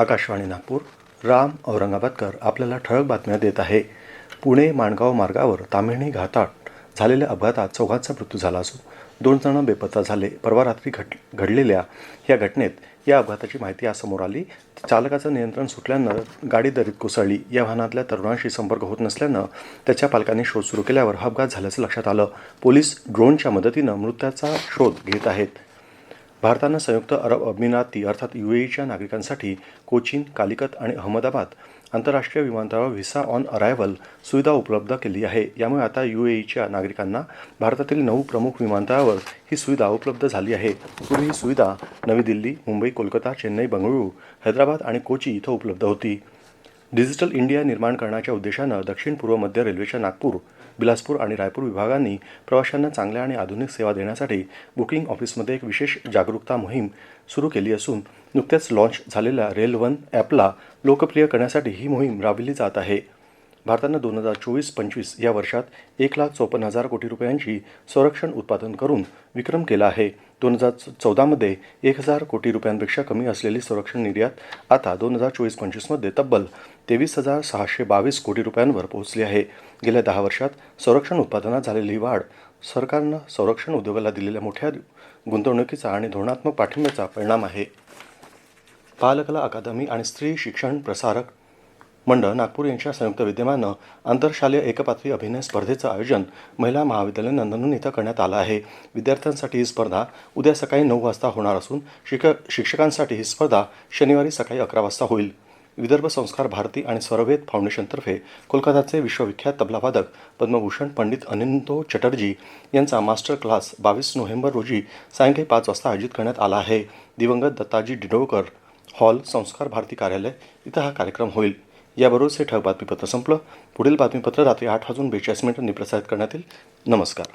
आकाशवाणी नागपूर. राम औरंगाबादकर आपल्याला ठळक बातम्या देत आहे. पुणे माणगाव मार्गावर तामिळणी घाटात झालेल्या अपघातात चौघांचा मृत्यू झाला असून दोन जण बेपत्ता झाले. परवा रात्री घट घडलेल्या या घटनेत या अपघाताची माहिती आज समोर आली. चालकाचं नियंत्रण सुटल्यानं गाडी दरीत कोसळली. या वाहनातल्या तरुणांशी संपर्क होत नसल्यानं त्याच्या पालकांनी शोध सुरू केल्यावर हा अपघात झाल्याचं लक्षात आलं. पोलीस ड्रोनच्या मदतीनं मृत्याचा शोध घेत आहेत. भारतानं संयुक्त अरब अमिराती अर्थात यू एईच्या नागरिकांसाठी कोचीन कालिकत आणि अहमदाबाद आंतरराष्ट्रीय विमानतळावर व्हिसा ऑन अरायव्हल सुविधा उपलब्ध केली आहे. यामुळे आता यू एईच्या नागरिकांना भारतातील नऊ प्रमुख विमानतळावर ही सुविधा उपलब्ध झाली आहे. पूर्वी ही सुविधा नवी दिल्ली मुंबई कोलकाता चेन्नई बंगळुरू हैदराबाद आणि कोची इथं उपलब्ध होती. डिजिटल इंडिया निर्माण करण्याच्या उद्देशानं दक्षिण पूर्व मध्य रेल्वेच्या नागपूर बिलासपूर आणि रायपूर विभागांनी प्रवाशांना चांगल्या आणि आधुनिक सेवा देण्यासाठी बुकिंग ऑफिसमध्ये एक विशेष जागरूकता मोहीम सुरू केली असून नुकत्याच लाँच झालेल्या रेल वन ॲपला लोकप्रिय करण्यासाठी ही मोहीम राबविली जात आहे. भारतानं दोन हजार चोवीस पंचवीस या वर्षात एक लाख चोपन्न हजार कोटी रुपयांची संरक्षण उत्पादन करून विक्रम केला आहे. दोन हजार चौदामध्ये एक हजार कोटी रुपयांपेक्षा कमी असलेली संरक्षण निर्यात आता दोन हजार चोवीस पंचवीसमध्ये तब्बल तेवीस हजार सहाशे बावीस कोटी रुपयांवर पोहोचली आहे. गेल्या दहा वर्षात संरक्षण उत्पादनात झालेली वाढ सरकारनं संरक्षण उद्योगाला दिलेल्या मोठ्या गुंतवणुकीचा आणि धोरणात्मक पाठिंब्याचा परिणाम आहे. बालकला अकादमी आणि स्त्री शिक्षण प्रसारक मंडळ नागपूर यांच्या संयुक्त विद्यमानं आंतरशालेय एकपात्री अभिनय स्पर्धेचं आयोजन महिला महाविद्यालय नंदनून इथं करण्यात आलं आहे. विद्यार्थ्यांसाठी ही स्पर्धा उद्या सकाळी नऊ वाजता होणार असून शिक शिक्षकांसाठी ही स्पर्धा शनिवारी सकाळी अकरा वाजता होईल. विदर्भ संस्कार भारती आणि स्वरवेद फाउंडेशनतर्फे कोलकाताचे विश्वविख्यात तबलावादक पद्मभूषण पंडित अनिंतो चटर्जी यांचा मास्टर क्लास बावीस नोव्हेंबर रोजी सायंकाळी पाच वाजता आयोजित करण्यात आला आहे. दिवंगत दत्ताजी डिडोळकर हॉल संस्कार भारती कार्यालय इथं हा कार्यक्रम होईल. याबरोबरच हे ठळक बातमीपत्र संपलं. पुढील बातमीपत्र रात्री आठ वाजून बेचाळीस मिनिटांनी प्रसारित करण्यात येईल. नमस्कार.